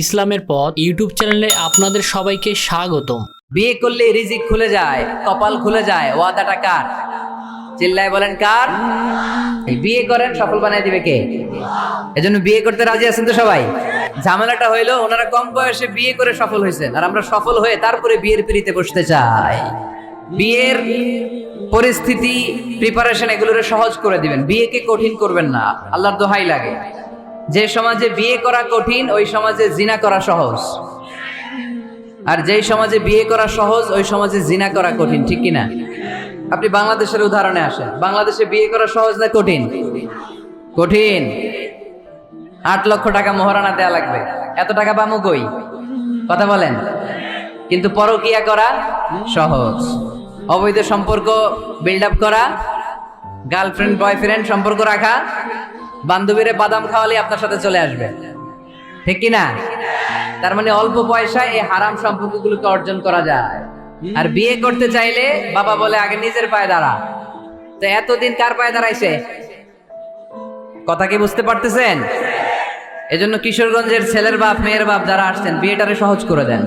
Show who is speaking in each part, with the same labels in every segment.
Speaker 1: ইসলামের পথ ইউটিউব চ্যানেলে আপনাদের সবাইকে স্বাগতম।
Speaker 2: বিয়ে করলে রিজিক খুলে যায়, কপাল খুলে যায়, ওয়াদাটা কার? চিল্লায় বলেন কার? বিয়ে করেন, সফল বানিয়ে দিবে কে? এজন্য বিয়ে করতে রাজি আছেন তো সবাই? ঝামেলাটা হইল, ওনারা কম বয়সে বিয়ে করে সফল হয়েছেন, আর আমরা সফল হয়ে তারপরে বিয়ের পিড়িতে বসতে চাই। বিয়ের পরিস্থিতি প্রিপারেশন এগুলোরে সহজ করে দিবেন। বিয়েকে কঠিন করবেন না, আল্লাহর দোহাই লাগে। যে সমাজে বিয়ে করা কঠিন, ওই সমাজে জিনা করা সহজ। আর যেই সমাজে বিয়ে করা সহজ, ওই সমাজে জিনা করা কঠিন, ঠিক কিনা? আপনি বাংলাদেশের উদাহরণে আসেন। বাংলাদেশে বিয়ে করা সহজ না কঠিন? কঠিন। আট লক্ষ টাকা মহারানা দেয়া লাগবে। এত টাকা পামু কই? কথা বলেন। কিন্তু পরকিয়া করা সহজ। অবৈধ সম্পর্ক বিল্ড আপ করা গার্লফ্রেন্ড বয়ফ্রেন্ড সম্পর্ক রাখা বান্ধবীরে বাদাম খাওয়ালে আপনার সাথে চলে আসবে। ঠিক কি না? তার মানে অল্প পয়সায় এই হারাম সম্পর্কগুলোকে অর্জন করা যায়। আর বিয়ে করতে চাইলে বাবা বলে, আগে নিজের পায়ে দাঁড়া। তো এতদিন কার পায়ে দাঁড়াইছে? কথা কি বুঝতে পারতেছেন? এজন্য কিশোরগঞ্জের ছেলের বাপ, মেয়ের বাপ যারা আসছেন, বিয়েটারে সহজ করে দেন।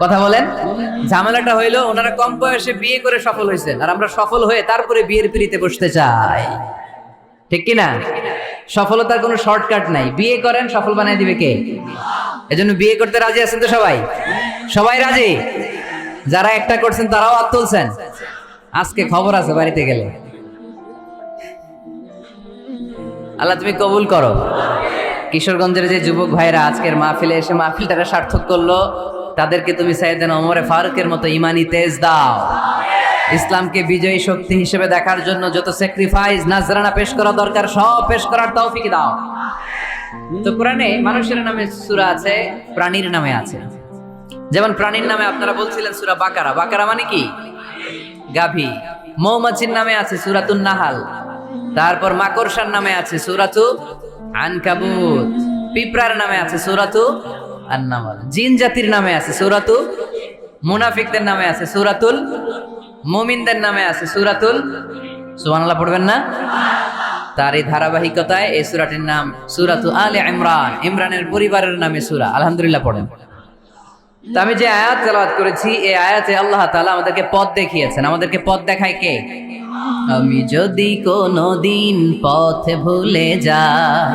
Speaker 2: কথা বলেন? ঝামেলাটা হইল ওনারা কম বয়সে বিয়ে করে সফল হয়েছেন, আর আমরা সফল হয়ে তারপরে বিয়ের পিড়িতে বসতে চাই। ঠিক কি না সফলতার কোনো শর্টকাট নাই। বিয়ে করেন, সফল বানিয়ে দিবে কে? এজন্য বিয়ে করতে রাজি আছেন তো সবাই? সবাই রাজি? যারা একটা করছেন তারাও হাত তুলছেন। আজকে খবর আছে বাড়িতে গেলে। আল্লাহ তুমি কবুল করো। কিশোরগঞ্জের যে যুবক ভাইরা আজকের মাহফিলে এসে মাহফিলটাকে সার্থক করল। তাদেরকে তুমি সাইদেন ওমরে ফারুকের মতো ইমানি তেজ দাও। ইসলামকে বিজয়ী শক্তি হিসেবে দেখার জন্য যত স্যাক্রিফাইস নাজরানা পেশ করা দরকার, সব পেশ করার তৌফিক দাও। তো কোরআনে মানুষের নামে সূরা আছে, প্রাণীর নামে আছে। যেমন প্রাণীর নামে আপনারা বলছিলেন সূরা বাকারা। বাকারা মানে কি? গাভী। মৌমাছির নামে আছে সূরাতুন নাহাল। তারপর মাকড়সার নামে আছে সূরাতু আনকাবুত। পিঁপড়ার নামে আছে সূরাতু আন্নামাল। জিন জাতির নামে আছে সূরাতু মুনাফিকদের নামে আছে, সূরাতুল মুমিনদের নামে আছে, সূরাতুল সুবহানাল্লাহ পড়বেন না? তার এই ধারাবাহিকতায় এই সূরাটির নাম সূরাতু আলে ইমরান, ইমরানের পরিবারের নামে সূরা, আলহামদুলিল্লাহ পড়েন। তো আমি যে আয়াত তেলাওয়াত করেছি, এই আয়াতে আল্লাহ তাআলা আমাদেরকে পথ দেখিয়েছেন। আমাদেরকে পথ দেখায় কে? আমি যদি কোনো দিন পথ ভুলে যাই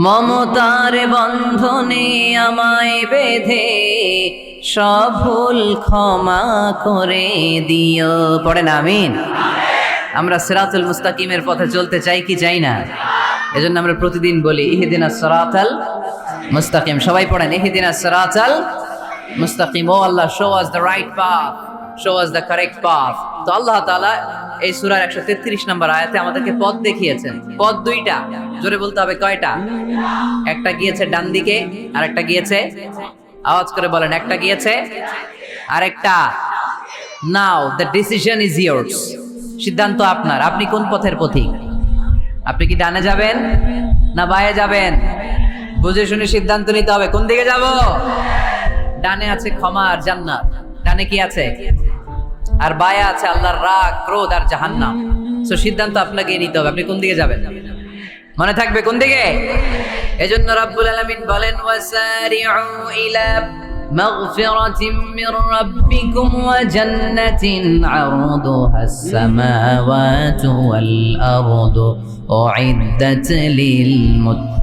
Speaker 2: মমতার বন্ধনে আমায় বেঁধে সব ভুল ক্ষমা করে দিও। পড়েন আমিন? আমরা সিরাতুল মুস্তাকিমের পথে চলতে চাই কি চাই না? এজন্য আমরা প্রতিদিন বলি, ইহিদিনা সিরাতাল মুস্তাকিম। সবাই পড়েন, ইহিদিনা সিরাতাল মুস্তাকিম। O Allah show us the right path show us the correct path তো আল্লাহ তাআলা এই সুরার একশো তেত্রিশ নম্বর আয়াতে আমাদেরকে পথ দেখিয়েছেন পথ দুইটা, জোরে বলতে হবে কয়টা? একটা গিয়েছে ডান দিকে আর একটা গিয়েছে, আওয়াজ করে বলেন, একটা গিয়েছে আর একটা now the decision is yours সিদ্ধান্ত আপনার, আপনি কোন পথের পথিক? আপনি কি ডানে যাবেন না বায়ে যাবেন? বুঝে শুনে সিদ্ধান্ত নিতে হবে। কোন দিকে যাব? ডানে আছে ক্ষমা আর জান্নাত। ডানে কি আছে? আর বায়ে আছে আল্লাহর রাগ ক্রোধ আর জাহান্নাম সো সিদ্ধান্ত আপনাকে নিতে হবে আপনি কোন দিকে যাবেন মনে থাকবে কোন দিকে এজন্য রাব্বুল আলামিন বলেন ওয়াসারিউ ইলা مغفرة من ربكم وجنة عرضها السماوات والأرض أعدت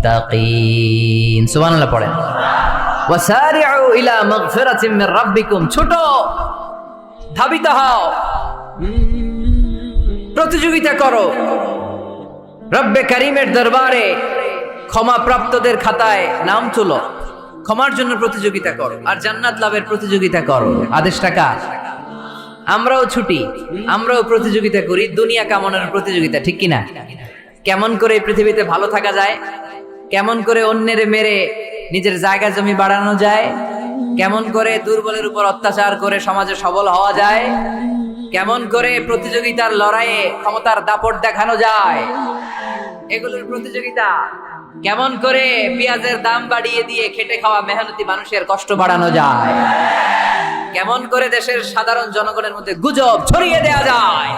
Speaker 2: للمتقين سبحان الله পড়েন وسارعوا إلى مغفرة من ربكم ছোট ধাবিত হও। প্রতিযোগিতা করো। রব্বে করিমের দরবারে ক্ষমা প্রাপ্তদের খাতায় নাম তুলো। ক্ষমার জন্য প্রতিযোগিতা করো আর জান্নাত লাভের প্রতিযোগিতা করো। আদেশ টাকা আমরাও ছুটি, আমরাও প্রতিযোগিতা করি, দুনিয়া কামনার প্রতিযোগিতা, ঠিক কিনা? কেমন করে পৃথিবীতে ভালো থাকা যায়? কেমন করে অন্যের মেরে নিজের জায়গা জমি বাড়ানো যায়? কেমন করে দুর্বলের উপর অত্যাচার করে সমাজে সবল হওয়া যায়? কেমন করে প্রতিযোগিতার লড়াইয়ে ক্ষমতার দাপট দেখানো যায়? এগুলোর প্রতিযোগিতা কেমন করে পেঁয়াজের দাম বাড়িয়ে দিয়ে খেটে খাওয়া মেহনতি মানুষের কষ্ট বাড়ানো যায়? কেমন করে দেশের সাধারণ জনগণের মধ্যে গুজব ছড়িয়ে দেয়া যায়?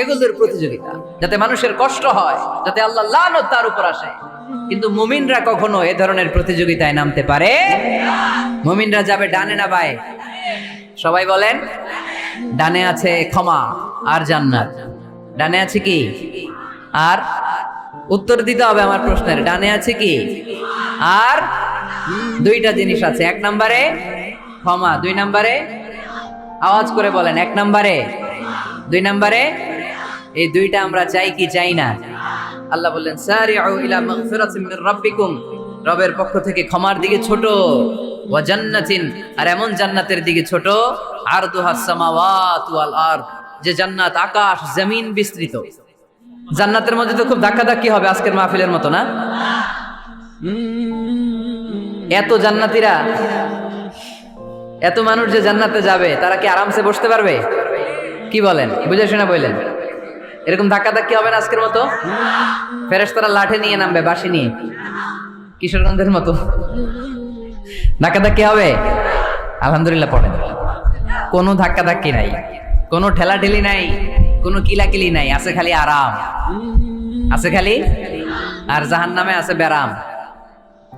Speaker 2: এগুলোর প্রতিযোগিতা যাতে মানুষের কষ্ট হয়, যাতে আল্লাহ লানত তার উপর আসে। কিন্তু মুমিনরা কখনো এ ধরনের প্রতিযোগিতায় নামতে পারে? মুমিনরা যাবে ডানে না বায়ে? সবাই বলেন, ডানে আছে ক্ষমা আর জান্নাত। ডানে আছে কি? আর উত্তর দিতে হবে আমার প্রশ্নের। ডানে আছে কি? আর দুইটা জিনিস আছে। এক নম্বরে ক্ষমা, দুই নম্বরে আওয়াজ করে বলেন, এক নম্বরে, দুই নম্বরে, এই দুইটা আমরা চাই কি, চাই না? আল্লাহ বললেন, সারিউ ইলা মাগফিরাতিন মির রাব্বিকুম। রবের পক্ষ থেকে ক্ষমার দিকে ছোট, ওয়া জান্নাতিন, আর এমন জান্নাতের দিকে ছোট আরদুহাস সামাওয়াতু ওয়াল আরদ, যে জান্নাত আকাশ, জমিন বিস্তৃত। জান্নাতের মধ্যে তো খুব ধাক্কাধাক্কি হবে আজকের মাহফিলের মতো, না? এত জান্নাতীরা, এত মানুষ যে জান্নাতে যাবে, তারা কি আরামসে বসতে পারবে? কি বলেন? বুঝে শুনে বললেন। এরকম ধাক্কা ধাক্কি হবে না আজকের মতো? ফেরেস তারা লাঠে নিয়ে নামবে বাসি নিয়ে। কিশোরগঞ্জের মতো। ধাক্কাধাক্কি হবে? আলহামদুলিল্লাহ পড়েন কোনো ধাক্কাধাক্কি নাই। কোনো ঠেলাঠেলি নাই, কোনো কিলাকিলি নাই, আছে খালি আরাম। আছে খালি? আর জাহান নামে আছে ব্যারাম।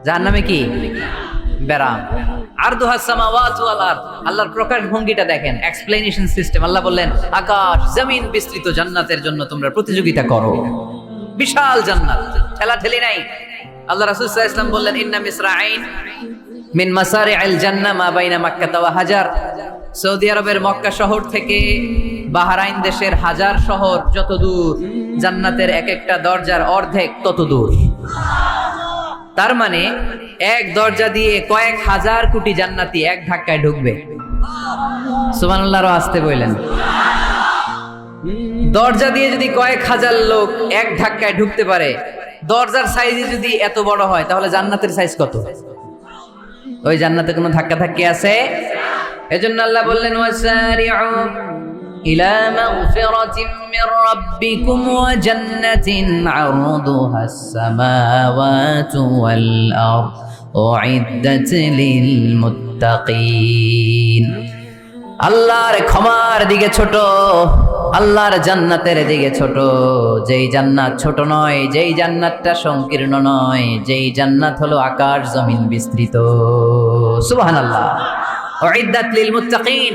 Speaker 2: জাহান নামে কি? ব্যারাম। আল্লাহর প্রকাশ ভঙ্গিটা দেখেন এক্সপ্লেনেশন সিস্টেম আল্লাহ বললেন, আকাশ, জমিন বিস্তৃত জান্নাতের জন্য তোমরা প্রতিযোগিতা করো। বিশাল জান্নাত ঠেলা ঠেলি নাই। আল্লাহ রাসূল ওয়াসাল্লাম বললেন, ইন্না মিসরাঈন মিন মাসারি আল জান্নাহ মা বাইনা মাক্কা ওয়া হাজার। সৌদি আরবের মক্কা শহর থেকে বাহরাইন দেশের হাজার শহর যত দূর, জান্নাতের এক একটা দরজার অর্ধেক তত দূর। তার মানে এক দরজা দিয়ে কয়েক হাজার কোটি জান্নাতি এক ধাক্কায় ঢুকবে। সুবহানাল্লাহর আসতে বললেন। দরজা দিয়ে যদি কয়েক হাজার লোক এক ধাক্কায় ঢুকতে পারে, দরজার সাইজ যদি এত বড় হয়, তাহলে জান্নাতের সাইজ কত? ওই জান্নাতে কোনো ধাক্কা ধাক্কি আছে? এজন্য আল্লাহ বললেন, ওয়াসারিউ আল্লাহর ক্ষমার দিকে ছোট, আল্লাহর জান্নাতের দিকে ছোট। যেই জান্নাত ছোট নয়, যেই জান্নাতটা সংকীর্ণ নয়, যেই জান্নাত হলো আকাশ জমিন বিস্তৃত। সুবহানাল্লাহ। উইদ্দাত লিল মুত্তাকিন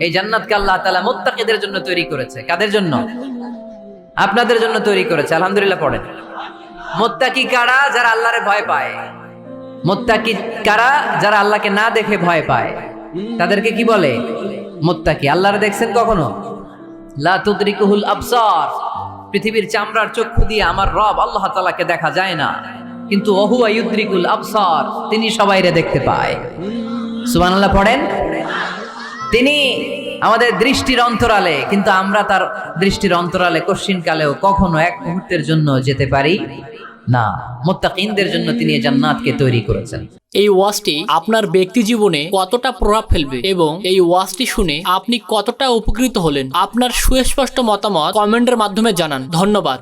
Speaker 2: এই জান্নাতকে আল্লাহ তাআলা মুত্তাকিদের জন্য তৈরি করেছে। কাদের জন্য? আপনাদের জন্য তৈরি করেছে। আলহামদুলিল্লাহ পড়েন। মুত্তাকি কারা? যারা আল্লাহরে ভয় পায়। মুত্তাকি কারা? যারা আল্লাহকে না দেখে ভয় পায়। তাদেরকে কি বলে? মোত্তাকি। আল্লাহরে দেখছেন কখনো? লা তুদরিকুহুল আবসার। পৃথিবীর চামড়ার চক্ষু দিয়ে আমার রব আল্লাহ তালাকে দেখা যায় না। কিন্তু ওহুয়া ইউদ্রিকুল আবসার, তিনি সবাইরে দেখতে পায়। সুবহানাল্লাহ পড়েন? তিনি আমাদের দৃষ্টির অন্তরালে, কিন্তু আমরা তার দৃষ্টির অন্তরালে কশ্চিন কালেও কখনো এক মুহূর্তের জন্য যেতে পারি। না, মোত্তাকিনদের জন্য তিনি জান্নাতকে তৈরি করেছেন।
Speaker 1: এই ওয়াজটি আপনার ব্যক্তি জীবনে কতটা প্রভাব ফেলবে এবং এই ওয়াজটি শুনে আপনি কতটা উপকৃত হলেন, আপনার সুস্পষ্ট মতামত কমেন্টের মাধ্যমে জানান। ধন্যবাদ।